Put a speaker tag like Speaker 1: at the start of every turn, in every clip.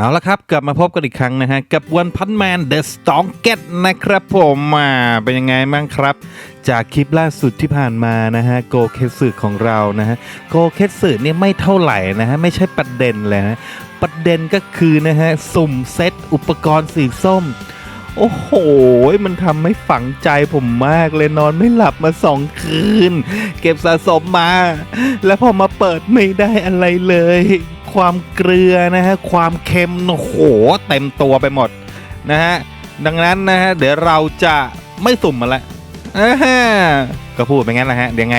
Speaker 1: เอาละครับ กลับมาพบกันอีกครั้งนะฮะ กับวันพันแมนเดอะสตองเกตนะครับผมมาเป็นยังไงบ้างครับ จากคลิปล่าสุดที่ผ่านมานะฮะโกเคสึของเรานะฮะโกเคสึเนี่ยไม่เท่าไหร่นะฮะ ไม่ใช่ประเด็นเลยนะประเด็นก็คือนะฮะ สุ่มเซตอุปกรณ์สีส้ม โอ้โห มันทำให้ฝังใจผมมากเลยนอนไม่หลับมาสองคืน เก็บสะสมมา แล้วพอมาเปิดไม่ได้อะไรเลย ความเกลือนะฮะความเค็มโอ้โหเต็มตัวไปหมดนะฮะดังนั้นนะฮะเดี๋ยวเราจะไม่สุ่มมาละก็พูดไปงั้นแหละฮะเดี๋ยวไง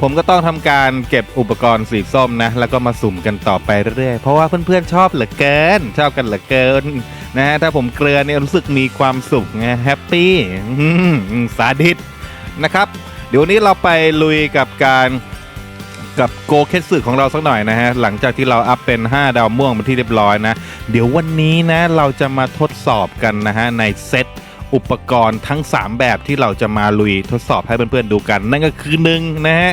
Speaker 1: ผมก็ต้องทำการเก็บอุปกรณ์สีส้มนะ แล้วก็มาสุ่มกันต่อไปเรื่อยๆ เพราะว่าเพื่อนๆชอบเหลือเกิน ชอบกันเหลือเกินนะฮะถ้าผมเกลือเนี่ยรู้สึกมีความสุขไงแฮปปี้สาธิตนะครับ เดี๋ยวนี้เราไปลุยกับการ กับโกเคสึของเราสักหน่อยนะฮะ หลังจากที่เราอัพเป็น 5 ดาวม่วงเป็นที่เรียบร้อยนะ เดี๋ยววันนี้นะเราจะมาทดสอบกันนะฮะ ในเซตอุปกรณ์ทั้ง 3 แบบที่เราจะมาลุยทดสอบให้เพื่อนๆดูกัน นั่นก็คือหนึ่งนะฮะ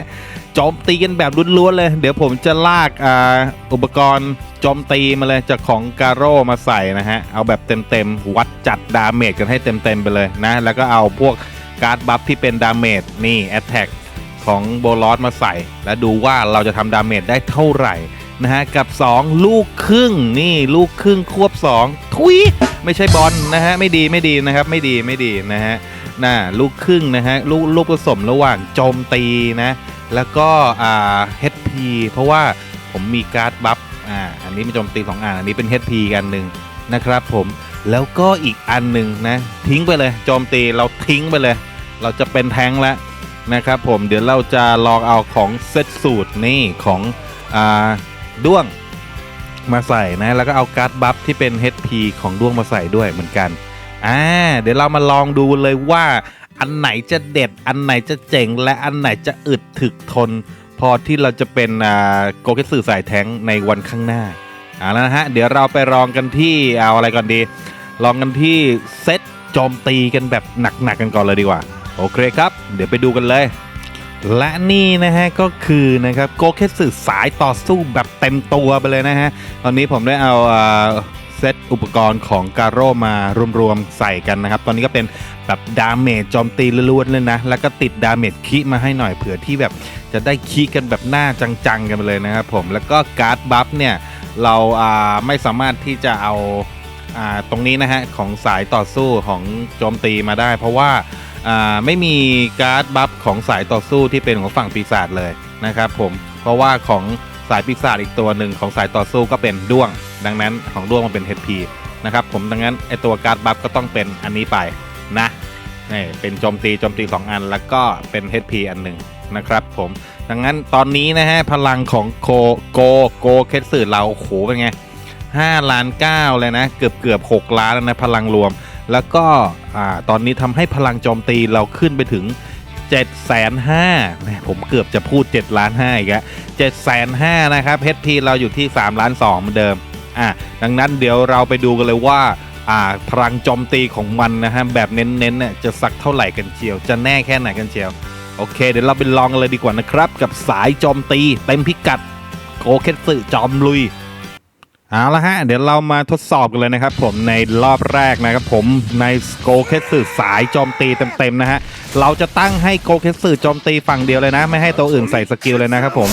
Speaker 1: โจมตีกันแบบล้วนๆเลย เดี๋ยวผมจะลากอ่าอุปกรณ์โจมตีมาเลยจากของการโร่มาใส่นะฮะ เอาแบบเต็มๆ วัดจัดดาเมจกันให้เต็มๆไปเลยนะ แล้วก็เอาพวกการ์ดบัฟที่เป็นดาเมจนี่แอตแทก ของโบลอสมาใส่ แล้วดูว่าเราจะทำดาเมจได้เท่าไหร่นะฮะกับ 2 ลูกครึ่งนี่ลูกครึ่งควบ 2 ทุยไม่ใช่บอลนะฮะไม่ดีไม่ดีนะครับไม่ดีไม่ดีนะฮะน่าลูกครึ่งนะฮะลูกลูกผสมระหว่างโจมตีนะแล้วก็อ่า HP เพราะว่าผมมีการ์ดบัฟอ่าอันนี้เป็นโจมตีสองอันอันนี้เป็น HP กันหนึ่งนะครับผมแล้วก็อีกอันหนึ่งนะทิ้งไปเลยโจมตีเราทิ้งไปเลย เราจะเป็นแท้งแล้ว นะครับผมเดี๋ยวเราจะลองเอาของเซตสูตรนี่ของอ่าด้วงมาใส่นะ แล้วก็เอาการ์ดบัฟที่เป็น HP ของด้วงมาใส่ด้วยเหมือนกันอ่าเดี๋ยวเรามาลองดูเลยว่าอันไหนจะเด็ด อันไหนจะเจ๋ง และอันไหนจะอึดถึกทน พอที่เราจะเป็นอ่าโกเกสึสายแท้งในวันข้างหน้าเอาแล้วนะฮะ เดี๋ยวเราไปลองกันที่เอาอะไรก่อนดี ลองกันที่เซตโจมตีกันแบบหนักๆกันก่อนเลยดีกว่า โอเคครับ เดี๋ยวไปดูกันเลย และนี่นะฮะก็คือนะครับโกเคสึสายต่อสู้แบบเต็มตัวไปเลยนะฮะ ตอนนี้ผมได้เอาเซตอุปกรณ์ของการโร่มารวมๆใส่กันนะครับ ตอนนี้ก็เป็นแบบดาเมจโจมตีล้วนๆเลยนะ แล้วก็ติดดาเมจคิมาให้หน่อยเผื่อที่แบบจะได้คิกันแบบหน้าจังๆกันไปเลยนะครับผม แล้วก็การ์ดบัฟเนี่ยเราไม่สามารถที่จะเอาอตรงนี้นะฮะของสายต่อสู้ของโจมตีมาได้ เพราะว่า ไม่มีการ์ดบัฟของสายต่อสู้ที่เป็นของฝั่งปีศาจเลยนะครับผมเพราะว่าของสายปีศาจอีกตัวหนึ่งของสายต่อสู้ก็เป็นด้วง ดังนั้นของด้วงมันเป็น HP นะครับผมดังนั้นไอตัวการ์ดบัฟก็ต้องเป็นอันนี้ไปนะนี่เป็นโจมตีโจมตี 2 อันแล้วก็เป็น HP อันหนึ่งนะครับผมดังนั้นตอนนี้นะฮะพลังของโคโกโกเคสสื่อเราโหเป็นไง5ล้าน9เลยนะ เกือบเกือบ6ล้านแล้วนะพลังรวม แล้วก็ตอนนี้ทำให้พลังโจมตีเราขึ้นไปถึง7 5 0 0 0ผมเกือบจะพูด7ล้าน5อีกแล้ว7 5 0 0นะครับ HP เราอยู่ที่3ล้าน2เหมือนเดิมอะดังนั้นเดี๋ยวเราไปดูกันเลยว่าอ่าพลังโจมตีของมันนะฮะแบบเน้นๆเนี่ยจะสักเท่าไหร่กันเชียว จะแน่แค่ไหนกันเชียว โอเค เดี๋ยวเราไปลองกันเลยดีกว่านะครับ กับสายโจมตีเต็มพิกัดโกเคสึจอมลุย เอาละฮะ เดี๋ยวเรามาทดสอบกันเลยนะครับ ผมในรอบแรกนะครับผมในโกเคสึสายโจมตีเต็มๆนะฮะ เราจะตั้งให้โกเคสึโจมตีฝั่งเดียวเลยนะ ไม่ให้ตัวอื่นใส่สกิลเลยนะครับผม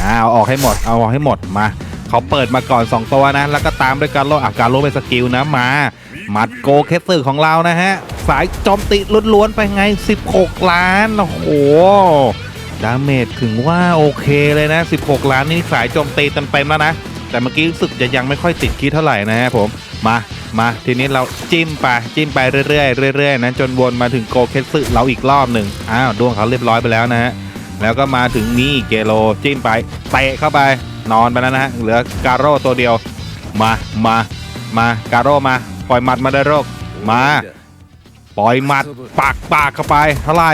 Speaker 1: เอาออกให้หมดเอาออกให้หมดมาเขาเปิดมาก่อน 2 ตัวนะ แล้วก็ตามด้วยการโลอาการโลเป็นสกิลนะมามัดโกเคสึของเรานะฮะ สายโจมตีล้วนๆไปไง 16 ล้านโอ้โหดาเมจถึงว่าโอเคเลยนะ 16 ล้านนี่สายโจมตีเต็มๆแล้วนะ แต่เมื่อกี้รู้สึกจะยังไม่ค่อยติดคิดเท่าไหร่นะฮะผมมามาทีนี้เราจิ้มไปจิ้มไปเรื่อยๆเรื่อยๆนะจนวนมาถึงโกเคสึเราอีกรอบหนึ่งอ้าวดวงเขาเรียบร้อยไปแล้วนะฮะแล้วก็มาถึงนี่เกโลจิ้มไปเตะเข้าไปนอนไปแล้วนะฮะเหลือการโร่ตัวเดียว มามามาการโร่มาปล่อยหมัดมาได้โรคมาปล่อยหมัดปากปากเข้าไปเท่าไหร่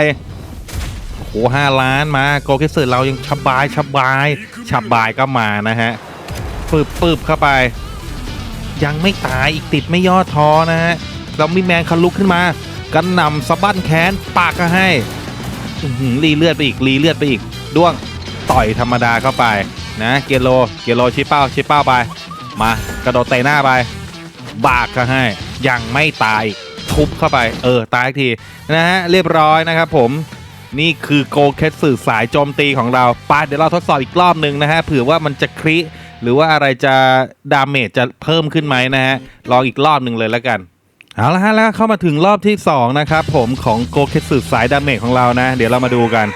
Speaker 1: โอ้โหห้าล้านมาโกเคสึเรายังชบายชบายชบายก็มานะฮะ ปืบปืบเข้าไป ยังไม่ตายอีกติดไม่ย่อท้อนะฮะเรามีแมนคันลุกขึ้นมากันนำสะบั้นแขนปากก็ให้รีเลือดไปอีกรีเลือดไปอีกด้วงต่อยธรรมดาเข้าไปนะเกโลเกโลชี้เป้าชี้เป้าไป มากระโดดเตะหน้าไป บากก็ให้ ยังไม่ตายทุบเข้าไป เออ ตายอีกทีนะฮะเรียบร้อยนะครับผมนี่คือโกเคสสื่อสายโจมตีของเราไปเดี๋ยวเราทดสอบอีกรอบหนึ่งนะฮะเผื่อว่ามันจะคริ หรือว่าอะไรจะดาเมจจะเพิ่มขึ้นไหมนะฮะลองอีกรอบหนึ่งเลยแล้วกันเอาละฮะแล้วเข้ามาถึงรอบที่ 2 นะครับ ผมของโกเคสึสายดาเมจของเรานะ เดี๋ยวเรามาดูกัน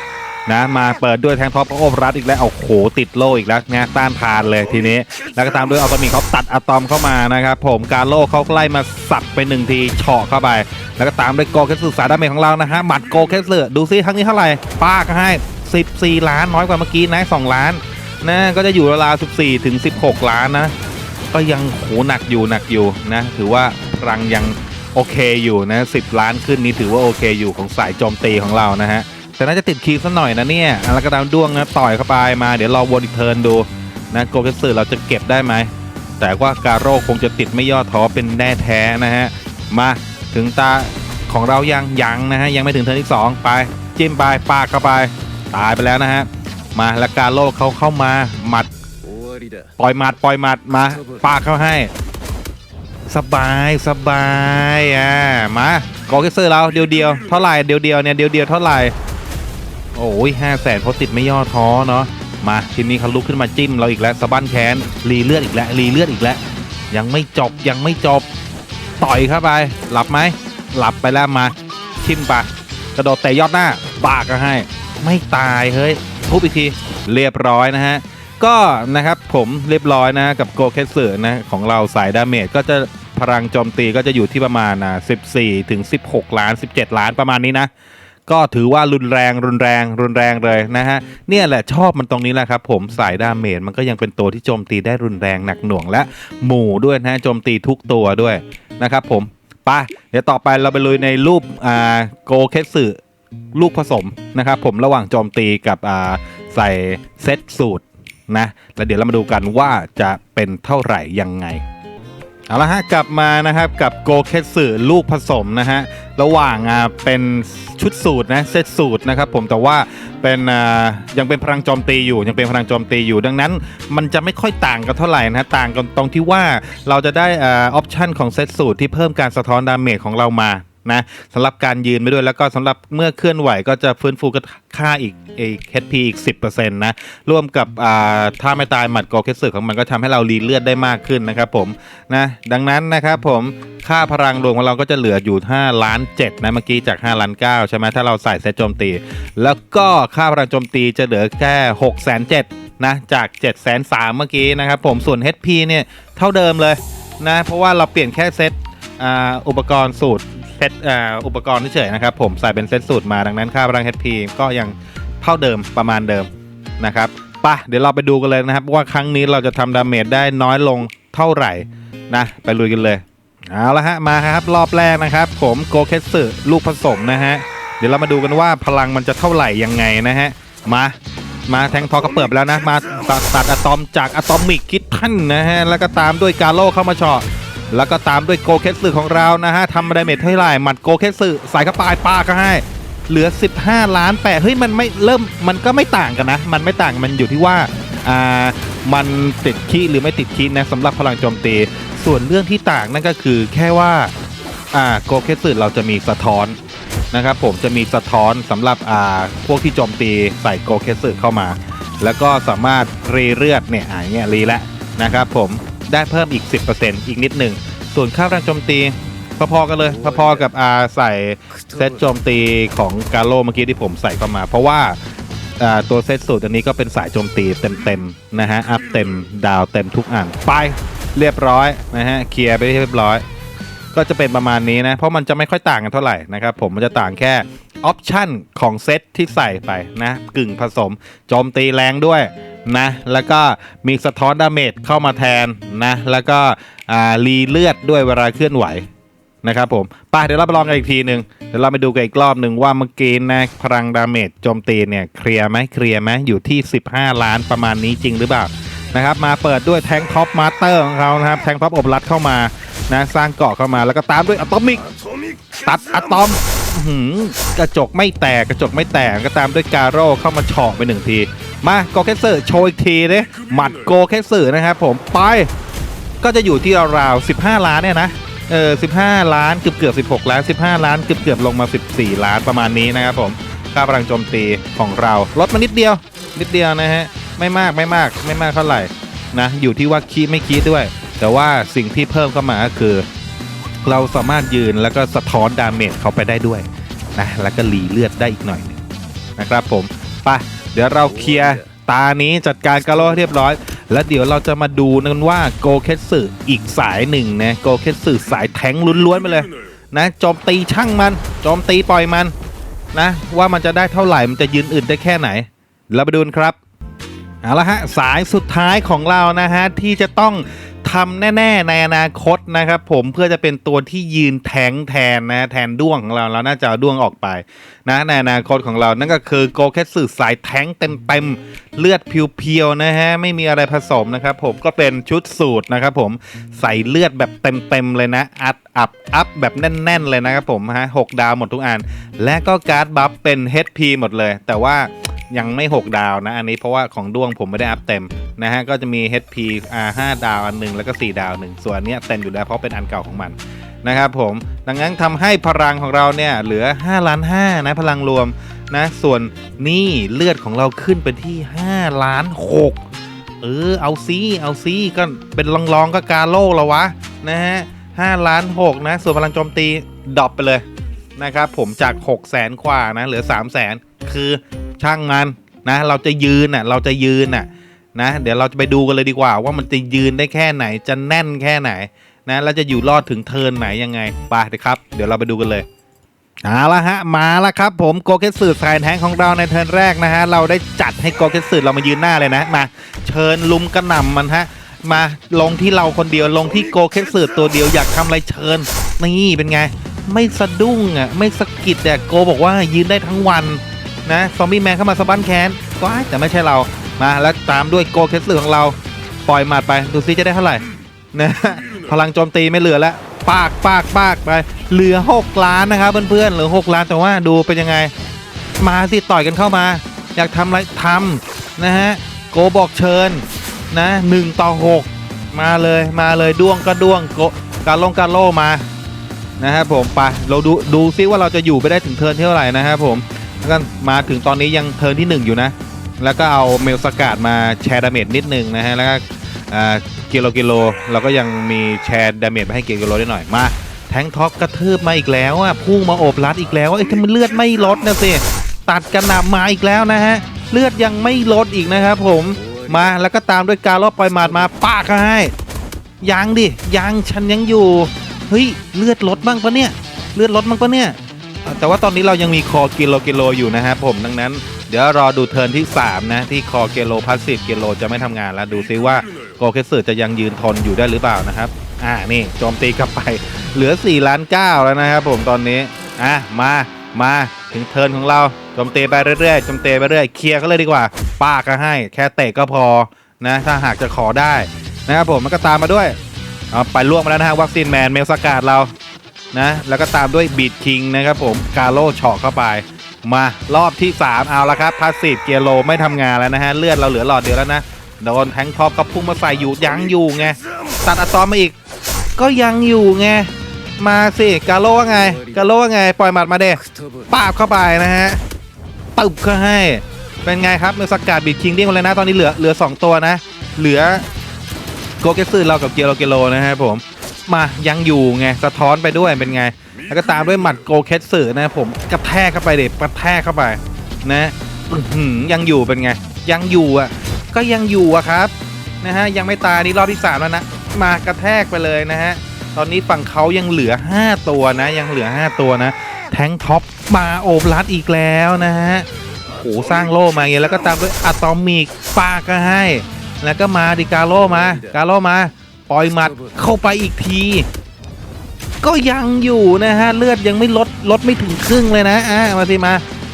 Speaker 1: นะมาเปิดด้วยแทงท็อปโอบรัดอีกแล้วเอาโขติดโลอีกแล้วนะต้านทานเลยทีนี้ แล้วก็ตามด้วยอัลตอมีเขาตัดอะตอมเข้ามานะครับผมการโลเขาไล่มาสับไปหนึ่งทีเฉาะเข้าไป แล้วก็ตามด้วยโกเคสึสายดาเมจของเรานะฮะหมัดโกเคสึดูซิครั้งนี้เท่าไหร่ป้าก็ให้ 14 ล้านน้อยกว่าเมื่อกี้นะ2ล้าน นะก็จะอยู่ราวๆ14 ถึง 16 ล้านนะ ก็ยังโหหนักอยู่หนักอยู่นะ ถือว่าพลังยังโอเคอยู่นะ10 ล้านขึ้นนี้ถือว่าโอเคอยู่ของสายโจมตีของเรานะฮะแต่น่าจะติดคีย์ซะหน่อยนะเนี่ยอะแล้วก็ตามด้วงนะต่อยเข้าไปมาเดี๋ยวรอวนอีกเทิร์นดูนะโกเกสึเราจะเก็บได้ไหม แต่ว่าการโร่คงจะติดไม่ย่อท้อเป็นแน่แท้นะฮะ มาถึงตาของเรายังยังนะฮะยังไม่ถึงเทิร์นที่ 2 ไป จิ้มไปปากเข้าไป ตายไปแล้วนะฮะ มาแล้วกาโลเขาเข้ามาหมัดปล่อยหมัดปล่อยหมัดมาปาเขาให้ สบายสบายอ่ามากอลเกเซอร์เราเดียวเดียวเท่าไหร่เดียวเดียวเนี่ยเดียวเดียวเท่าไหร่โอ้ยห้าแสนเพราะติดไม่ย่อท้อเนาะมาทีนี้เขาลุกขึ้นมาจิ้มเราอีกแล้วสะบั้นแขนรีเลือดอีกแล้วรีเลือดอีกแล้ว ยังไม่จบยังไม่จบต่อยเข้าไป หลับไหมหลับไปแล้วมาชิมปะกระโดดเตะยอดหน้าปากก็ให้ ไม่ตายเฮ้ย ทุบอีกทีเรียบร้อยนะฮะ ก็นะครับผมเรียบร้อยนะกับโกเคสึนะของเราสายดาเมจก็จะพลังโจมตีก็จะอยู่ที่ประมาณอ่า14 ถึง 16 ล้าน 17 ล้านประมาณนี้นะก็ถือว่ารุนแรงรุนแรงรุนแรงเลยนะฮะเนี่ยแหละชอบมันตรงนี้แหละครับผมสายดาเมจมันก็ยังเป็นตัวที่โจมตีได้รุนแรงหนักหน่วงและหมู่ด้วยนะฮะโจมตีทุกตัวด้วยนะครับผมไปเดี๋ยวต่อไปเราไปลุยในรูปอ่าโกเคสึ ลูกผสมนะครับ ผมระหว่างโจมตีกับใส่เซตสูตรนะแล้วเดี๋ยวเรามาดูกันว่าจะเป็นเท่าไหร่ยังไงเอาละฮะกลับมานะครับกับโกเคสึลูกผสมนะฮะระหว่างเป็นชุดสูตรนะเซตสูตรนะครับผมแต่ว่าเป็นยังเป็นพลังโจมตีอยู่ยังเป็นพลังโจมตีอยู่ดังนั้น มันจะไม่ค่อยต่างกันเท่าไหร่นะฮะต่างกันตรงที่ว่าเราจะได้อ่าออปชันของเซตสูตรที่เพิ่มการสะท้อนดาเมจของเรามา นะสำหรับการยืนไปด้วยแล้วก็สำหรับเมื่อเคลื่อนไหวก็จะฟื้นฟูค่าอีกเอ HP อีก 10%นะร่วมกับอ่าถ้าไม่ตายหมัดโกเคสึของมันก็ทำให้เรารีเลือดได้มากขึ้นนะครับผมนะดังนั้นนะครับผมค่าพลังรวมของเราก็จะเหลืออยู่5ล้าน7นะเมื่อกี้จาก5ล้าน9ใช่ไหมถ้าเราใส่เซตโจมตี แล้วก็ค่าพลังโจมตีจะเหลือแค่6 7 0 0 0นะจาก 7 3 0 0 0เมื่อกี้นะครับผมส่วน HP เนี่ยเท่าเดิมเลยนะเพราะว่าเราเปลี่ยนแค่เซตอุปกรณ์สูตร เซตอ,อุปกรณ์เฉยๆนะครับผมใส่เป็นเซตสูตรมาดังนั้นค่าพลัง HP ก็ยังเท่าเดิมประมาณเดิมนะครับปะเดี๋ยวเราไปดูกันเลยนะครับ ว่าครั้งนี้เราจะทำดาเมจได้น้อยลงเท่าไหร่นะไปลุยกันเลยเอาละฮะมาครับรอบแรกนะครับ ผมโกเคสึลูกผสมนะฮะเดี๋ยวเรามาดูกันว่าพลังมันจะเท่าไหร่ยังไงนะฮะมามาแทงทอก็เปิดไปแล้วนะ มาตัดตัดอะตอมจากอะตอมิกคิดท่านนะฮะแล้วก็ตามด้วยกาโลเข้ามาเฉาะ แล้วก็ตามด้วยโกเคสึของเรานะฮะทำดาเมจเท่ไหร่หมัดโกเคสึใส่เข้าไปปาก็ให้ เหลือ 15 ล้านแปดเฮ้ยมันไม่เริ่มมันก็ไม่ต่างกันนะ มันไม่ต่างมันอยู่ที่ว่าอ่ามันติดคีหรือไม่ติดคีนะสำหรับพลังโจมตี ส่วนเรื่องที่ต่างนั่นก็คือแค่ว่าอ่าโกเคสึเราจะมีสะท้อนนะครับผมจะมีสะท้อนสำหรับอ่าพวกที่โจมตีใส่โกเคสึเข้ามา แล้วก็สามารถรีเลือดเนี่ยอ่าเนี่ยรีแล้วนะครับผม ได้เพิ่มอีก 10%อีกนิดหนึ่ง ส่วนค่าแรงโจมตีพอๆกันเลยพอๆกับอาใส่เซตโจมตีของกาโลเมื่อกี้ที่ผมใส่เข้ามา เพราะว่าอ่าตัวเซตสูตรอันนี้ก็เป็นสายโจมตีเต็มๆนะฮะอัพเต็มดาวเต็มทุกอันไปเรียบร้อยนะฮะเคลียร์ไปเรียบร้อย ก็จะเป็นประมาณนี้นะ เพราะมันจะไม่ค่อยต่างกันเท่าไหร่นะครับผมมันจะต่างแค่ออปชันของเซตที่ใส่ไปนะ กึ่งผสมโจมตีแรงด้วยนะ แล้วก็มีสะท้อนดาเมจเข้ามาแทนนะ แล้วก็รีเลือดด้วยเวลาเคลื่อนไหวนะครับผมไปเดี๋ยวเราไปลองกันอีกทีหนึ่งเดี๋ยวเราไปดูกันอีกรอบหนึ่งว่าเมื่อกี้นะพลังดาเมจโจมตีเนี่ยเคลียร์ไหมเคลียร์ไหมอยู่ที่ 15 ล้านประมาณนี้จริงหรือเปล่านะครับมาเปิดด้วยแทงท็อปมาสเตอร์ของเขานะครับแทงท็อปอบรัดเข้ามา นะสร้างเกาะเข้ามาแล้วก็ตามด้วยอะตอมิก ตัดอะตอมกระจกไม่แตกกระจกไม่แตกก็ตามด้วยการโร่เข้ามาเฉาะไปหนึ่งที มาโกเคสเซอร์โชว์อีกทีเลยหมัดโกเคสเซอร์นะครับผมไปก็จะอยู่ที่ราวๆ15 ล้านเนี่ยนะเออ15 ล้านเกือบเกือบ16 ล้าน 15 ล้านเกือบเกือบลงมา 14 ล้านประมาณนี้นะครับผมค่าพลังโจมตีของเราลดมานิดเดียว นิดเดียวนะฮะ ไม่มากไม่มากไม่มากเท่าไหร่นะอยู่ที่ว่าคีดไม่คีดด้วย แต่ว่าสิ่งที่เพิ่มเข้ามาก็คือ เราสามารถยืนแล้วก็สะท้อนดาเมจเขาไปได้ด้วยนะแล้วก็รีเลือดได้อีกหน่อยนึงนะครับผมไปเดี๋ยวเราเคลียร์ตานี้จัดการกาโร่ให้เรียบร้อย แล้วเดี๋ยวเราจะมาดูกันว่าโกเคสึอีกสายหนึ่งนะโกเคสึสายแทงล้วนๆไปเลยนะโจมตีช่างมันโจมตีปล่อยมันนะว่ามันจะได้เท่าไหร่มันจะยืนอื่นได้แค่ไหนเราไปดูนครับเอาละฮะสายสุดท้ายของเรานะฮะที่จะต้อง ทำแน่ ๆ ในอนาคตนะครับ ผมเพื่อจะเป็นตัวที่ยืนแทงแทนนะแทนด้วงของเราเราน่าจะเอาด้วงออกไปนะในอนาคตของเรานั่นก็คือโกเคสึสายแทงเต็มๆเลือดเพียวๆนะฮะไม่มีอะไรผสมนะครับ ผมก็เป็นชุดสูตรนะครับ ผมใส่เลือดแบบเต็มๆเลยนะ อัดอัพอัพแบบแน่น ๆ เลยนะครับผมฮะหกดาวหมดทุกอัน และก็การ์ดบัฟเป็น HP หมดเลย แต่ว่า ยังไม่ 6 ดาวนะ อันนี้เพราะว่าของด้วงผมไม่ได้อัพเต็มนะฮะ ก็จะมี HP อ่า5ดาวอันหนึ่งแล้วก็ 4 ดาวหนึ่งส่วนนเนี้ยเต็มอยู่แล้วเพราะเป็นอันเก่าของมันนะครับผมดังนั้นทำให้พลังของเราเนี่ยเหลือ5ล้าน5นะพลังรวมนะส่วนนี่เลือดของเราขึ้นเป็นที่5ล้าน6เออเอาซีเอาซีก็เป็นลองๆก็กาโล่แล้ววะนะฮะ5ล้าน6นะ ส่วนพลังโจมตีดรอปไปเลยนะครับผมจาก 6 0แสนกว่านะ เหลือ 3 0 0แสน คือช่างมันนะ เราจะยืนน่ะเราจะยืนน่ะนะ เดี๋ยวเราจะไปดูกันเลยดีกว่า ว่ามันจะยืนได้แค่ไหนจะแน่นแค่ไหนนะแล้วจะอยู่รอดถึงเทินไหนยังไงไปเลยครับ เดี๋ยวเราไปดูกันเลยเอาละฮะมาแล้วครับผมโกเกสึสายแทงของเราในเทิร์นแรกนะฮะเราได้จัดให้โกเกสึเรามายืนหน้าเลยนะมาเชิญลุมกระหน่ำมันฮะมาลงที่เราคนเดียวลงที่โกเกสึตัวเดียวอยากทำอะไรเชิญนี่เป็นไง ไม่สะดุ้งอะไม่สะกิดแต่โกบอกว่ายืนได้ทั้งวัน นะซอมบี้แมนเข้ามาสะบั้นแขนก็แต่ไม่ใช่เรามาแล้วตามด้วยโกเคสลือของเราปล่อยหมัดไปดูซิจะได้เท่าไหร่นะพลังโจมตีไม่เหลือแล้วปากปากปากไปเหลือ 6 ล้านนะครับเพื่อนๆเหลือ 6 ล้านแต่ว่าดูเป็นยังไง มาสิต่อยกันเข้ามา อยากทำอะไรทำนะฮะโกบอกเชิญนะหนึ่งต่อ 6 มาเลยมาเลยด้วงก็ด้วงโกกาลงกาโลมานะครับผมไปเราดูดูซิว่าเราจะอยู่ไปได้ถึงเทินเท่าไหร่นะครับผม แล้วก็มาถึงตอนนี้ยังเทิร์นที่ 1 อยู่นะ แล้วก็เอาเมลสกัดมาแชร์ดาเมจนิดนึงนะฮะ แล้วก็อ่ากิโลกิโลเราก็ยังมีแชร์ดาเมจไปให้กิโลกิโลได้หน่อยมาแทงท็อปกระทืบมาอีกแล้วอะพุ่งมาโอบรัดอีกแล้วไอ้ยทำไมเลือดไม่ลดนะสิตัดกระหน่ำมาอีกแล้วนะฮะเลือดยังไม่ลดอีกนะครับผมมาแล้วก็ตามด้วยการลอบปล่อยหมาดมาปากให้ยังดิยังฉันยังอยู่เฮ้ยเลือดลดบ้างปะเนี่ย เลือดลดบ้างปะเนี่ย แต่ว่าตอนนี้เรายังมีคอกิโลกิโลอยู่นะครับผมดังนั้น เดี๋ยวรอดูเทิร์นที่ 3 นะ ที่คอเกโลพาสซีฟเกโลจะไม่ทำงานแล้วดูซิว่าโกเคสึจะยังยืนทนอยู่ได้หรือเปล่านะครับ อ่านี่โจมตีกลับไป เหลือ4ล้าน9แล้วนะครับผมตอนนี้อะมามาถึงเทิร์นของเราโจมตีไปเรื่อยๆโจมตีไปเรื่อยเคลียร์ก็เลยดีกว่าป้าก็ให้ แค่เตะก็พอนะถ้าหากจะขอได้นะครับผมมันก็ตามมาด้วยเอาไปล่วงมาแล้วนะฮะวัคซีนแมนเมลสกาดเรา นะแล้วก็ตามด้วยบีดคิงนะครับผมกาโลเฉาะเข้าไปมารอบที่ 3 เอาละครับพาสซีฟเกียโลไม่ทำงานแล้วนะฮะ เลือดเราเหลือหลอดเดียวแล้วนะ โดนแทงท็อปก็พุ่งมาใส่อยู่ยังอยู่ไงตัดอะตอมมาอีก ก็ยังอยู่ไง มาสิกาโลว่าไง กาโลว่าไง ปล่อยหมัดมาเด้ปาบเข้าไปนะฮะตึบก็ให้ เป็นไงครับเมลสกัดบีดคิงเรียกมาเลยนะ ตอนนี้เหลือเหลือ 2 ตัวนะ เหลือโกเกซึเรากับเกียโรเกโลนะครับผม มายังอยู่ไงสะท้อนไปด้วยเป็นไง แล้วก็ตามด้วยหมัดโกเคสึนะครับผมกระแทกเข้าไปเด็กกระแทกเข้าไปนะยังอยู่เป็นไง ยังอยู่อะ ก็ยังอยู่อะครับนะฮะยังไม่ตายนี่รอบที่สามแล้วนะมากระแทกไปเลยนะฮะตอนนี้ฝั่งเขายังเหลือ 5 ตัวนะ ยังเหลือ 5 ตัวนะ แทงท็อปมาโอบลัดอีกแล้วนะฮะโอ้สร้างโล่มาเงี้ยแล้วก็ตามด้วยอะตอมิกปาก็ให้ แล้วก็มาดิกาโลมากาโลมา ล่อยหมัดเข้าไปอีกที ก็ยังอยู่นะฮะเลือดยังไม่ลดลดไม่ถึงครึ่งเลยนะอะมาสิมา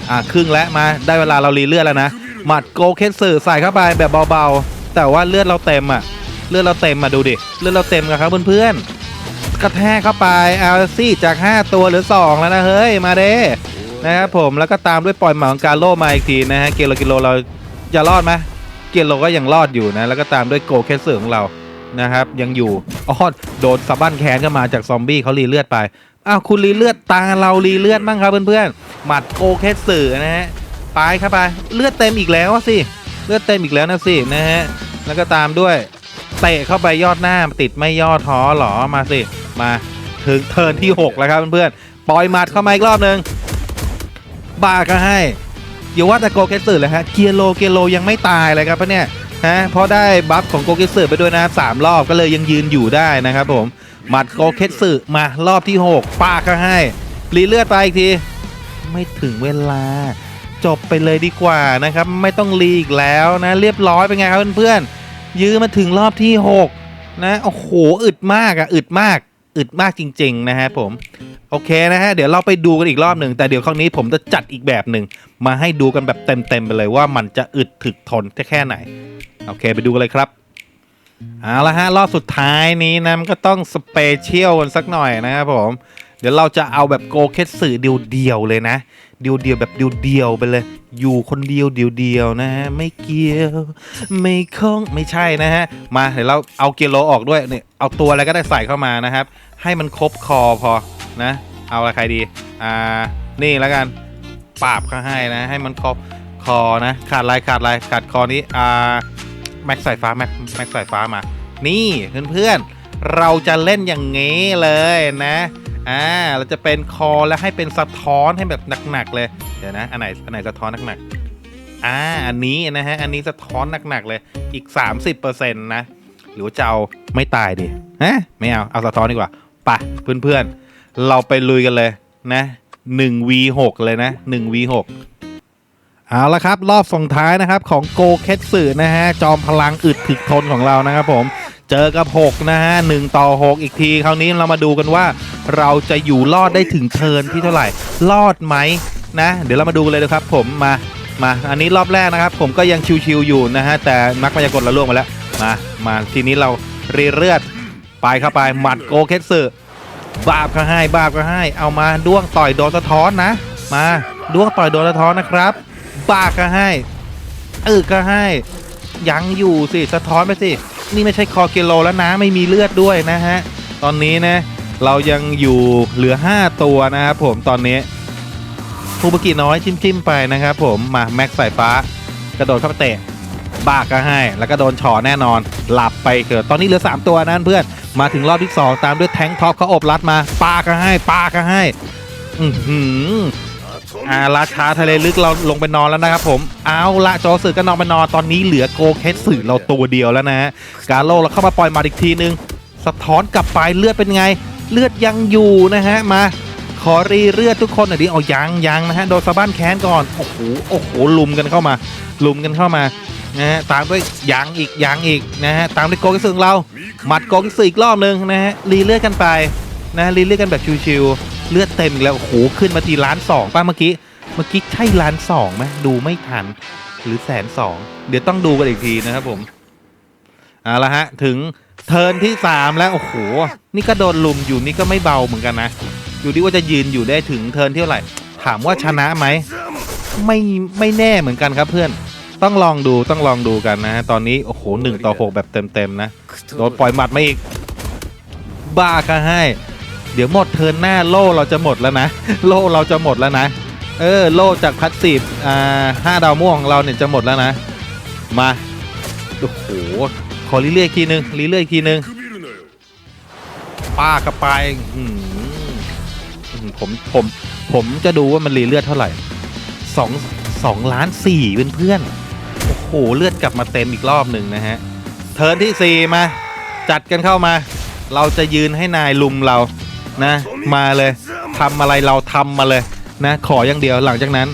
Speaker 1: อะครึ่งแล้วมาได้เวลาเรารีเลือดแล้วนะหมัดโกเคนสึใส่เข้าไปแบบเบาๆ แต่ว่าเลือดเราเต็มอะเลือดเราเต็มมาดูดิเลือดเราเต็มกันครับเพื่อนๆกระแทกเข้าไปเอาซี่จาก 5 ตัวเหรือ 2 แล้วนะเฮ้ยมาเด้นะครับผมแล้วก็ตามด้วยปล่อยหมาของการโลมาอีกทีนะฮะเกโลกิโลเราจะรอดไหมเกโลก็ยังรอดอยู่นะแล้วก็ตามด้วยโกเคนสึของเรา นะครับ ยังอยู่อ๋อโดนสะบั้นแขนก็มาจากซอมบี้เขารีเลือดไปอ้าวคุณรีเลือดตาเรารีเลือดบ้างครับเพื่อนๆหมัดโกเคสสื่อนะฮะไปครับไปเลือดเต็มอีกแล้วสิเลือดเต็มอีกแล้วนะสินะฮะแล้วก็ตามด้วยเตะเข้าไปยอดหน้าติดไม่ย่อท้อหรอมาสิมาถึงเทิร์นที่หกแล้วครับเพื่อนๆปล่อยหมัดเข้ามาอีกรอบหนึ่งบ้าก็ให้อย่าว่าแต่โกเกสึเลยฮะเกียโลเกียโลยังไม่ตายเลยครับเพราะเนี่ย ฮะเพราะได้บัฟของโกเกสึไปด้วยนะสามรอบก็เลยยังยืนอยู่ได้นะครับผมหมัดโกเกสึมารอบที่ 6ป้าก็ให้รีเลือดไปอีกที ไม่ถึงเวลา จบไปเลยดีกว่านะครับ ไม่ต้องรีอีกแล้วนะเรียบร้อยเป็นไงครับเพื่อนๆยื้อมาถึงรอบที่ 6 นะโอ้โหอึดมากอะอึดมาก อึดมากจริง ๆ นะฮะผมโอเคนะฮะเดี๋ยวเราไปดูกันอีกรอบหนึ่งแต่เดี๋ยวครั้งนี้ผมจะจัดอีกแบบหนึ่งมาให้ดูกันแบบเต็มๆไปเลยว่ามันจะอึดถึกทนแค่ไหน โอเคไปดูกันเลยครับเอาละฮะรอบสุดท้ายนี้นะมันก็ต้องสเปเชียลกันสักหน่อยนะครับผม เดี๋ยวเราจะเอาแบบโกเคสสื่อเดียวๆเลยนะ เดียวๆแบบเดียวๆไปเลย อยู่คนเดียวเดียวๆนะฮะไม่เกี่ยว ไม่คงไม่ใช่นะฮะ มาเดี๋ยวเราเอาเกียร์โลออกด้วยเนี่ยเอาตัวอะไรก็ได้ใส่เข้ามานะครับ ให้มันครบคอพอนะ เอาอะไรใครดี อ่า นี่แล้วกันปราบเขาให้นะ ให้มันครบคอนะ ขาดลายขาดลายขาดคอนี้อ่า ม็กสายฟ้าแม็กแม็กสายฟ้ามา นี่เพื่อนๆเราจะเล่นอย่างงี้เลยนะอ่าเราจะเป็นคอแล้วให้เป็นสะท้อนให้แบบหนักๆเลยเดี๋ยวนะอันไหนอันไหนสะท้อนหนักๆอ่าอันนี้นะฮะอันนี้สะท้อนหนักๆเลยอีก 30%นะหรือจะเอาไม่ตายดิฮะไม่เอาเอาสะท้อนดีกว่าไปเพื่อนๆเราไปลุยกันเลยนะ 1 v 6 เลยนะ 1 v 6 เอาละครับ รอบส่งท้ายนะครับของโกเคสสึนะฮะ จอมพลังอึดถึกทนของเรานะครับผมเจอกับ 6 นะฮะ1ต่อ 6 อีกที คราวนี้เรามาดูกันว่า เราจะอยู่รอดได้ถึงเทินที่เท่าไหร่ รอดไหมนะ เดี๋ยวเรามาดูกันเลยนะครับผมมามาอันนี้รอบแรกนะครับ ผมก็ยังชิวๆอยู่นะฮะแต่นักมายากลเราล่วงมาแล้วมามาทีนี้เรารีเลือดไปเข้าไปหมัดโกเคสสึบาบก็ให้บาบก็ให้ เอามาด้วงต่อยโดนสะท้อนนะ มาด้วงต่อยโดนสะท้อนนะครับ บาก็ให้เออก็ให้ ยังอยู่สิสะท้อนไปสิ นี่ไม่ใช่คอเกโลแล้วนะไม่มีเลือดด้วยนะฮะ ตอนนี้นะ เรายังอยู่เหลือ 5 ตัวนะครับผมตอนนี้ฟูบกิน้อยจิ้มๆไปนะครับผมมาแม็กสายฟ้ากระโดดเข้าไปเตะบ้าก็ให้ แล้วก็โดนฉอแน่นอน หลับไปเกิดตอนนี้เหลือ 3 ตัวนั่นเพื่อนมาถึงรอบที่ 2 ตามด้วยแทงท็อปเขาอบรัดมาปาก็ให้ปาก็ให้ อื อหืออ่าราชาทะเลลึกเราลงไปนอนแล้วนะครับผมเอาละโจสึก็นอนไปนอนตอนนี้เหลือโกเคสสึเราตัวเดียวแล้วนะฮะกาโลเราเข้ามาปล่อยหมาอีกทีนึง สะท้อนกลับไปเลือดเป็นไง เลือดยังอยู่นะฮะมา ขอรีเลือดทุกคนหน่อยดิเอายังยังนะฮะโดนสะบ้านแค้นก่อนโอ้โหโอ้โหลุมกันเข้ามา ลุมกันเข้ามานะฮะตามด้วยยังอีกยังอีกนะฮะตามด้วยโกกิสึของเราหมัดโกกิสึอีกรอบหนึ่งนะฮะรีเลือดกันไปนะรีเลือดกันแบบชิวๆ เลือดเต็มแล้วโอ้โหขึ้นมาทีล้านสองป้าเมื่อกี้เมื่อกี้ใช่ล้านสองไหมดูไม่ทันหรือแสนสองเดี๋ยวต้องดูกันอีกทีนะครับผมเอาละฮะถึงเทิร์นที่3แล้วโอ้โหนี่ก็โดนลุมอยู่นี่ก็ไม่เบาเหมือนกันนะอยู่ที่ว่าจะยืนอยู่ได้ถึงเทิร์นที่เท่าไหร่ถามว่าชนะไหมไม่ไม่แน่เหมือนกันครับเพื่อนต้องลองดูต้องลองดูกันนะฮะตอนนี้โอ้โหหนึ่งต่อหกแบบเต็มๆนะโดนปล่อยหมัดมาอีกบ้าก็ให้ เดี๋ยวหมดเทินหน้าโล่เราจะหมดแล้วนะ โล่เราจะหมดแล้วนะ เออโล่จากพัดสีบอ่าห้าดาวม่วงของเราเนี่ยจะหมดแล้วนะ มาโอ้โหขอรีเลื่อยอีกทีนึงรีเลื่อยอีกทีนึงป้าเข้าไปอื้อหืออื้อหือผมผมผมจะดูว่ามันรีเลือดเท่าไหร่สองสองล้านสี่เพื่อนๆโอ้โหเลือดกลับมาเต็มอีกรอบหนึ่งนะฮะ เทิร์นที่สี่มา จัดกันเข้ามา เราจะยืนให้นายลุมเรา นะ มาเลยทำอะไรเราทำมาเลยนะ ขออย่างเดียวหลังจากนั้น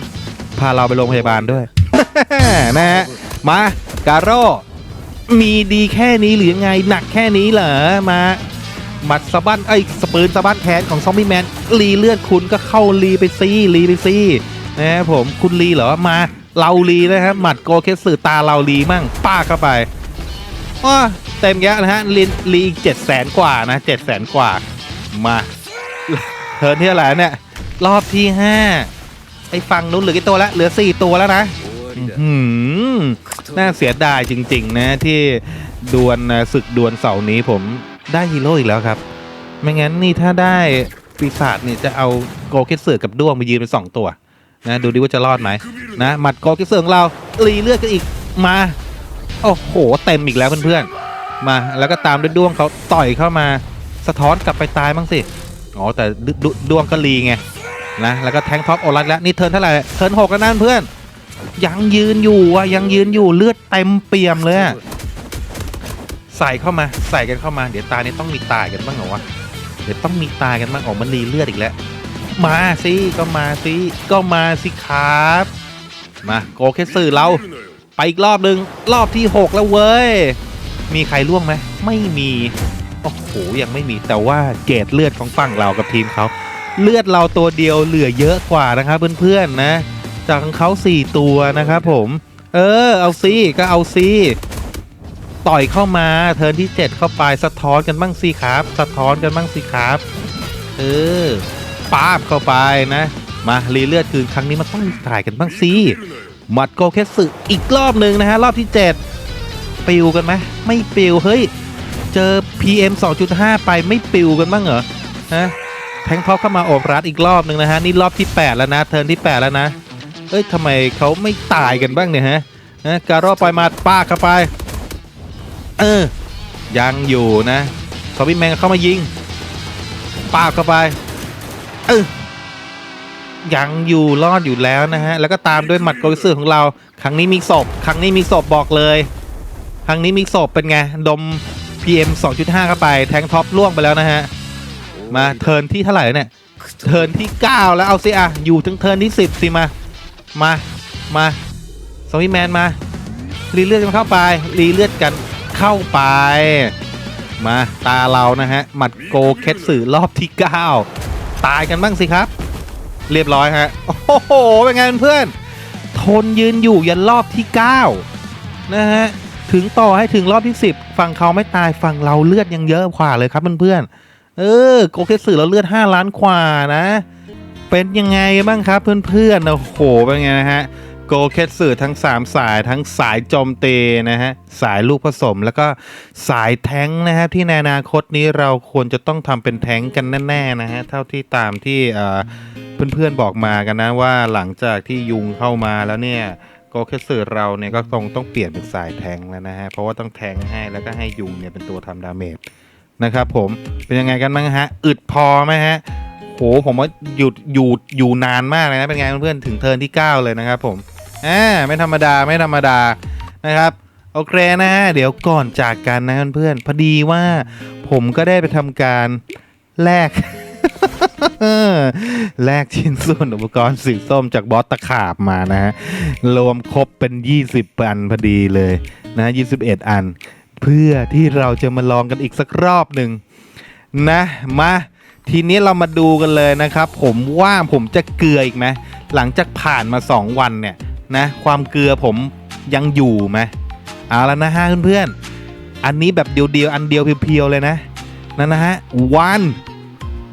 Speaker 1: พาเราไปโรงพยาบาลด้วย นะฮะมาการ่มีดีแค่นี้หรือยังไงหนักแค่นี้เหรอมาหมัดสะบั้นไอ้สปืนสะบั้นแขนของซอมบี้แมนรีเลือดคุณก็เข้ารีไปซีรีไปซีนะผมคุณรีเหรอมาเรารีนะครับหมัดโกเคสึตาเรารีมั่งป้าเข้าไปว้าเต็มแยะนะฮะรีรีอีกเจ็ดแสนกว่านะเจ็ดแสนกว่า มาเทิร์นที่อะไหรเนี่ย รอบที่ห้าไอ้ฝั่งนู้นเหลือกี่ตัวแล้วเหลือสี่ตัวแล้วนะ
Speaker 2: りだ
Speaker 1: หืมน่าเสียดายจริง ๆ นะ ที่ดวลนะศึกดวลเสาร์นี้ผมได้ฮีโร่อีกแล้วครับ ไม่งั้นนี่ถ้าได้ปีศาจเนี่ยจะเอาโกเกตเสือกับด้วงไปยืนเป็นสองตัว นะดูดิว่าจะรอดไหมนะหมัดโกเกตเสือของเรารีเลือดกันอีกมา โอ้โหเต็มอีกแล้วเพื่อนๆมาแล้วก็ตามด้วยด้วงเขาต่อยเข้ามา สะท้อนกลับไปตายบ้างสิอ๋อแต่ดดดวงก็รีไงนะแล้วก็แทงท็อปโอรัสแล้วนี่เทิร์นเท่าไหร่เทิร์นหกแล้วนั่นเพื่อน ยังยืนอยู่อะยังยืนอยู่เลือดเต็มเปี่ยมเลยใส่เข้ามาใส่กันเข้ามาเดี๋ยวตานี้ต้องมีตายกันบ้างเหรอวะเดี๋ยวต้องมีตายกันบ้างออกมันรีเลือดอีกแล้วมาสิก็มาสิก็มาสิครับมาโกเคสสื่อเราไปอีกรอบหนึ่งรอบที่ 6 แล้วเว้ย มีใครล่วงไหมไม่มี โอ้โหยังไม่มีแต่ว่าเกรดเลือดของฝั่งเรากับทีมเขาเลือดเราตัวเดียวเหลือเยอะกว่านะครับเพื่อนๆนะ จากของเขา4 ตัวนะครับผม เออ เอาซีก็เอาซีต่อยเข้ามาเทิร์นที่ 7 เข้าไปสะท้อนกันบ้างสิครับ สะท้อนกันบ้างสิครับเออป้าบเข้าไปนะ มารีเลือดคืนครั้งนี้มันต้องถ่ายกันบ้างสิหมัดโกเคสสึอีกรอบหนึ่งนะฮะรอบที่ 7 ปิวกันไหมไม่ปิวเฮ้ย เจอ PM 2.5 ไปไม่ปิวกันบ้างเหรอฮะแทงท็อปเข้ามาโอบรัดอีกรอบหนึ่งนะฮะนี่รอบที่ 8 แล้วนะ เทิร์นที่ 8 แล้วนะ เอ้ยทำไมเขาไม่ตายกันบ้างเนี่ยฮะฮะการอปล่อยมาป้าเข้าไป เออ ยังอยู่นะซอมบี้แมนเข้ามายิงป้าเข้าไป เออยังอยู่รอดอยู่แล้วนะฮะ แล้วก็ตามด้วยหมัดโกลิซึของเรา ครั้งนี้มีศพ ครั้งนี้มีศพบอกเลย ครั้งนี้มีศพเป็นไง ดม PM 2.5 เข้าไป แทงท็อปล่วงไปแล้วนะฮะ มาเทิร์นที่เท่าไหร่แล้วเนี่ย เทิร์นที่ 9 แล้วเอาสิอะอยู่ถึงเทิร์นที่ 10 สิมา มา มาซอมบี้แมนมา รีเลือดกันเข้าไป รีเลือดกันเข้าไป มาตาเรานะฮะ หมัดโกเคสสื่อรอบที่ 9 ตายกันบ้างสิครับ เรียบร้อยฮะ โอ้โห เป็นไงเพื่อนๆทนยืนอยู่ยันรอบที่ 9 นะฮะ ถึงต่อให้ถึงรอบที่ 10 ฝั่งเขาไม่ตายฝั่งเราเลือดยังเยอะกว่าเลยครับเพื่อนๆเออโกเคสึเราเลือด 5 ล้านกว่านะ เป็นยังไงบ้างครับเพื่อนๆโอ้โหเป็นไงนะฮะโกเคสึทั้ง 3 สายทั้งสายโจมตีนะฮะสายลูกผสมแล้วก็สายแท้งนะครับที่ในอนาคตนี้เราควรจะต้องทำเป็นแท้งกันแน่ๆนะฮะเท่าที่ตามที่เอ่อเพื่อนๆบอกมากันนะว่าหลังจากที่ยุงเข้ามาแล้วเนี่ย กเคสึเราเนี่ยก็คงต้องเปลี่ยนเป็นสายแทงแล้วนะฮะ เพราะว่าต้องแทงให้แล้วก็ให้ยุงเนี่ยเป็นตัวทำดาเมจนะครับผมเป็นยังไงกันบ้างฮะ อึดพอไหมฮะโหผมว่าหยุดอยู่อยู่นานมากเลยนะ เป็นไงเพื่อนๆถึงเทิร์นที่ 9 เลยนะครับผมอ่าไม่ธรรมดาไม่ธรรมดานะครับโอเคนะฮะเดี๋ยวก่อนจากกันนะเพื่อนๆพอดีว่าผมก็ได้ไปทำการแลก แลกชิ้นส่วนอุปกรณ์สีส้มจากบอสตะขาบมานะฮะ รวมครบเป็น 20 อันพอดีเลยนะ21 อัน เพื่อที่เราจะมาลองกันอีกสักรอบหนึ่งนะ มาทีนี้เรามาดูกันเลยนะครับ ผมว่าผมจะเกลืออีกไหมหลังจากผ่านมา 2 วันเนี่ยนะความเกลือผมยังอยู่ไหมเอาแล้วนะฮะเพื่อนๆอันนี้แบบเดียวๆอันเดียวเพียวๆเลยนะนั่นนะฮะวัน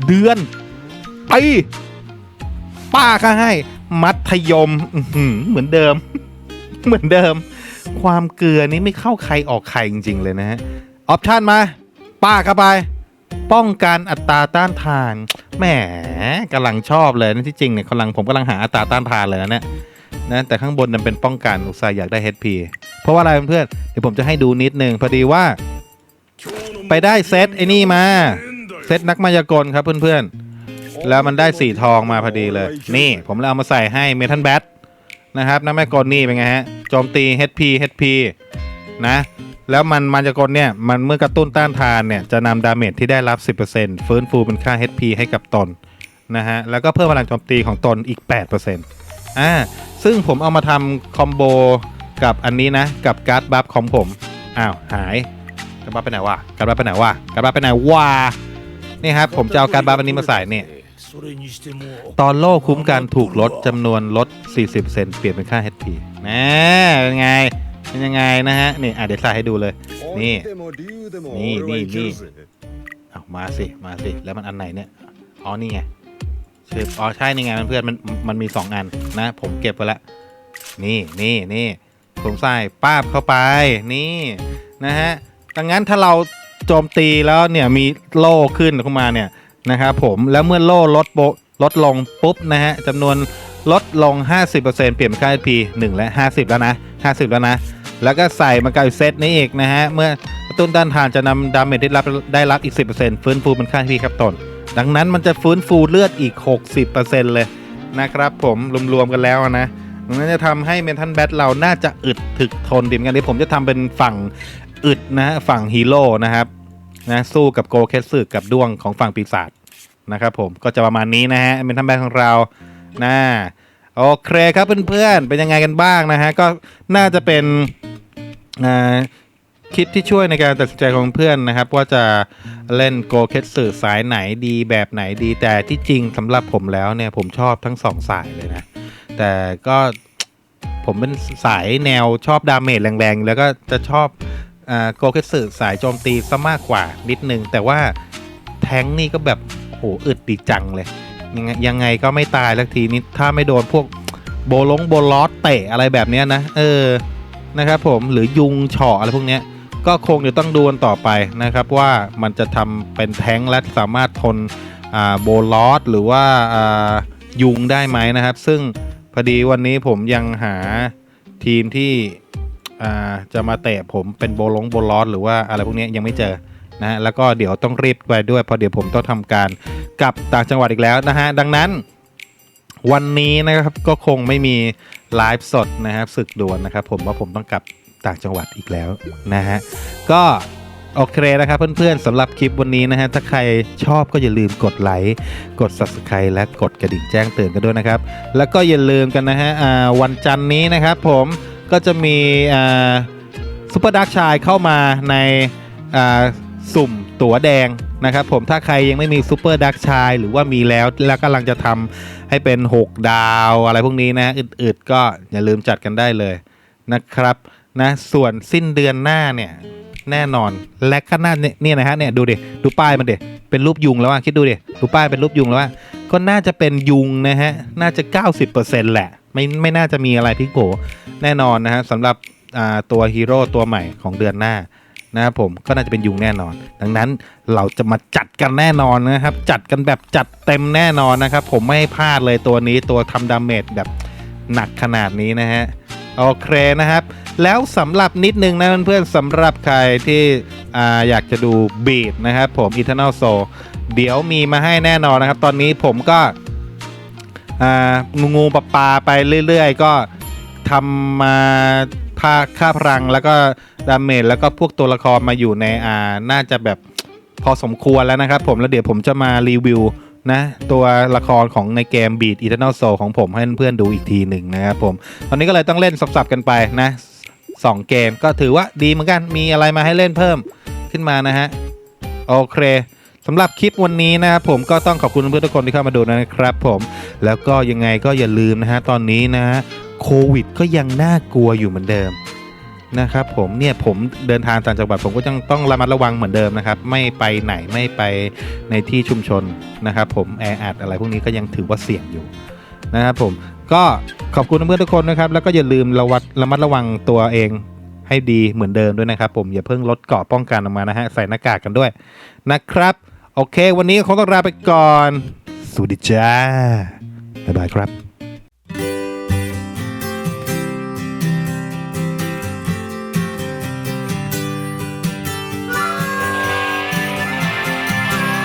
Speaker 1: เดือน ปีป้าก็ให้ มัธยมเหมือนเดิม เหมือนเดิม ความเกลือนี้ไม่เข้าใครออกใครจริง ๆ เลยนะฮะออปชันมา ป้าเข้าไป ป้องกันอัตราต้านทานแหมกำลังชอบเลยนะที่จริงเนี่ยกำลังผมกำลังหาอัตราต้านทานเลยนะเนี่ยนะแต่ข้างบนนั้นเป็นป้องกันอุตส่าห์อยากได้ HP เพราะว่าอะไรเพื่อนเดี๋ยวผมจะให้ดูนิดนึงพอดีว่า ไปได้เซตไอ้นี่มา เซตนักมายากลครับเพื่อนๆ แล้วมันได้สีทองมาพอดีเลย นี่ผมเลยเอามาใส่ให้เมทัลแบทนะครับนักมายากลนี่เป็นไงฮะโจมตี HP HP นะ แล้วมันมายากลเนี่ย มันเมื่อกระตุ้นต้านทานเนี่ย จะนำดาเมจที่ได้รับ 10%ฟื้นฟูเป็นค่า HP ให้กับตนนะฮะ แล้วก็เพิ่มพลังโจมตีของตนอีก 8%อ่าซึ่งผมเอามาทำคอมโบกับอันนี้นะ กับการ์ดบัฟของผม อ้าวหายการ์ดบัฟไปไหนวะการ์ดบัฟไปไหนวะการ์ดบัฟไปไหนวะนี่ครับผมจะเอาการ์ดบัฟอันนี้มาใส่เนี่ย ตอนโล่คุ้มกันถูกลดจำนวนลด 40%เปลี่ยนเป็นค่า HP นะเป็นไง เป็นยังไงนะฮะ นี่อะเดี๋ยวใส่ให้ดูเลย นี่ นี่นี่นี่เอามาสิ มาสิ แล้วมันอันไหนเนี่ย อ๋อ นี่ไงชื่ออ๋อ ใช่ นี่ไงเพื่อนมัน มันมี 2 อันนะ ผมเก็บไว้แล้วนี่นี่นี่ผมใส่ป้าบเข้าไป นี่ นะฮะดังนั้นถ้าเราโจมตีแล้วเนี่ยมีโล่ขึ้นขึ้นมาเนี่ย นะครับผมแล้วเมื่อโล่ลดโบลดลงปุ๊บนะฮะจำนวนลดลง 50%เปลี่ยนเป็นค่า p 1และ 50 แล้วนะ 50 แล้วนะ แล้วก็ใส่มากับเซตนี้อีกนะฮะ เมื่อกระตุ้นด้านทานจะนำดาเมจได้รับได้รับอีก 10%ฟื้นฟูเป็นค่า p ครับตนดังนั้นมันจะฟื้นฟูเลือดอีก 60%เลยนะครับผมรวมๆกันแล้วนะดังนั้นจะทำให้เมทัลแบทเราน่าจะอึดถึกทนดีเหมือนกันเดี๋ยวผมจะทำเป็นฝั่งอึดนะฮะฝั่งฮีโร่นะครับ นะสู้กับโกเคสึกับด้วงของฝั่งปีศาจนะครับผมก็จะประมาณนี้นะฮะเมทัลแบทของเรานะโอเคครับเพื่อนๆเป็นยังไงกันบ้างนะฮะก็น่าจะเป็นอ่าคลิปที่ช่วยในการตัดสินใจของเพื่อนนะครับ ว่าจะเล่นโกเคสสื่อสายไหนดีแบบไหนดี แต่ที่จริงสำหรับผมแล้วเนี่ยผมชอบทั้งสองสายเลยนะ แต่ก็ผมเป็นสายแนวชอบดาเมจแรงๆ แล้วก็จะชอบ โกเคสสื่อสายโจมตีซะมากกว่านิดนึง แต่ว่าแทงนี่ก็แบบโหอึดดีจังเลย ยังไงยังไงก็ไม่ตายสักทีนี้ถ้าไม่โดนพวกโบลงโบลอสเตะอะไรแบบนี้นะ เออนะครับผมหรือยุงเฉาะอะไรพวกนี้ก็คงจะต้องดูกันต่อไปนะครับว่ามันจะทำเป็นแท้งและสามารถทนอ่าโบลอสหรือว่าายุงได้ไหมนะครับ ซึ่งพอดีวันนี้ผมยังหาทีมที่ จะมาเตะผมเป็นโบลงโบลอสหรือว่าอะไรพวกนี้ยังไม่เจอนะฮะแล้วก็เดี๋ยวต้องรีบไปด้วยเพราะเดี๋ยวผมต้องทำการกลับต่างจังหวัดอีกแล้วนะฮะดังนั้น วันนี้นะครับก็คงไม่มีไลฟ์สดนะครับศึกด่วลนะครับ ผมว่าผมต้องกลับต่างจังหวัดอีกแล้วนะฮะก็โอเคนะครับเพื่อนๆสำหรับคลิปวันนี้นะฮะถ้าใครชอบก็อย่าลืมกดไลค์กด subscribe และกดกระดิ่งแจ้งเตือนกันด้วยนะครับ แล้วก็อย่าลืมกันนะฮะวันจันนี้นะครับผม ก็จะมีซุปเปอร์ดักชายเข้ามาในอ่าสุ่มตั๋วแดงนะครับผมถ้าใครยังไม่มีซูเปอร์ดักชายหรือว่ามีแล้วแล้วกำลังจะทำให้เป็น 6 ดาวอะไรพวกนี้นะอึดๆก็อย่าลืมจัดกันได้เลยนะครับนะส่วนสิ้นเดือนหน้าเนี่ยแน่นอนและก็น่าเนี่ยเนี่ยนะฮะเนี่ยดูดิดูป้ายมันดิเป็นรูปยุงแล้วว่าคิดดูดิดูป้ายเป็นรูปยุงแล้วว่าก็น่าจะเป็นยุงนะฮะน่าจะ 90%แหละ ไม่ไม่น่าจะมีอะไรพลิกโผแน่นอนนะฮะสำหรับตัวฮีโร่ตัวใหม่ของเดือนหน้านะครับผมก็น่าจะเป็นยุงแน่นอน ดังนั้นเราจะมาจัดกันแน่นอนนะครับ จัดกันแบบจัดเต็มแน่นอนนะครับ ผมไม่ให้พลาดเลยตัวนี้ตัวทำดาเมจแบบหนักขนาดนี้นะฮะโอเคนะครับ แล้วสำหรับนิดนึงนะเพื่อนๆสำหรับใครที่ออยากจะดูบีดนะครับผม Eternal Soul เดี๋ยวมีมาให้แน่นอนนะครับ ตอนนี้ผมก็ อ่างูงูปลาปลาไปเรื่อยๆ ก็ทำมาภาคค่าพลังแล้วก็ดาเมจแล้วก็พวกตัวละครมาอยู่ในอ่าน่าจะแบบพอสมควรแล้วนะครับผมแล้วเดี๋ยวผมจะมารีวิวนะตัวละครของในเกม Beat Eternal Soul ของผมให้เพื่อนๆดูอีกทีหนึ่งนะครับผม ตอนนี้ก็เลยต้องเล่นสับๆกันไปนะสองเกมก็ถือว่าดีเหมือนกันมีอะไรมาให้เล่นเพิ่มขึ้นมานะฮะ โอเค สำหรับคลิปวันนี้นะครับผมก็ต้องขอบคุณเพื่อนทุกคนที่เข้ามาดูนะครับผมแล้วก็ยังไงก็อย่าลืมนะฮะตอนนี้นะฮะโควิดก็ยังน่ากลัวอยู่เหมือนเดิมนะครับผมเนี่ยผมเดินทางต่างจังหวัดผมก็ยังต้องระมัดระวังเหมือนเดิมนะครับ ไม่ไปไหนไม่ไปในที่ชุมชนนะครับผมแออัดอะไรพวกนี้ก็ยังถือว่าเสี่ยงอยู่นะครับผมก็ขอบคุณเพื่อนทุกคนนะครับ แล้วก็อย่าลืมระวัดระมัดระวังตัวเองให้ดีเหมือนเดิมด้วยนะครับ ผมอย่าเพิ่งลดเกราะป้องกันออกมานะฮะใส่หน้ากากกันด้วยนะครับ โอเค วันนี้คงต้องลาไปก่อน สวัสดีจ้า บ๊ายบายครับ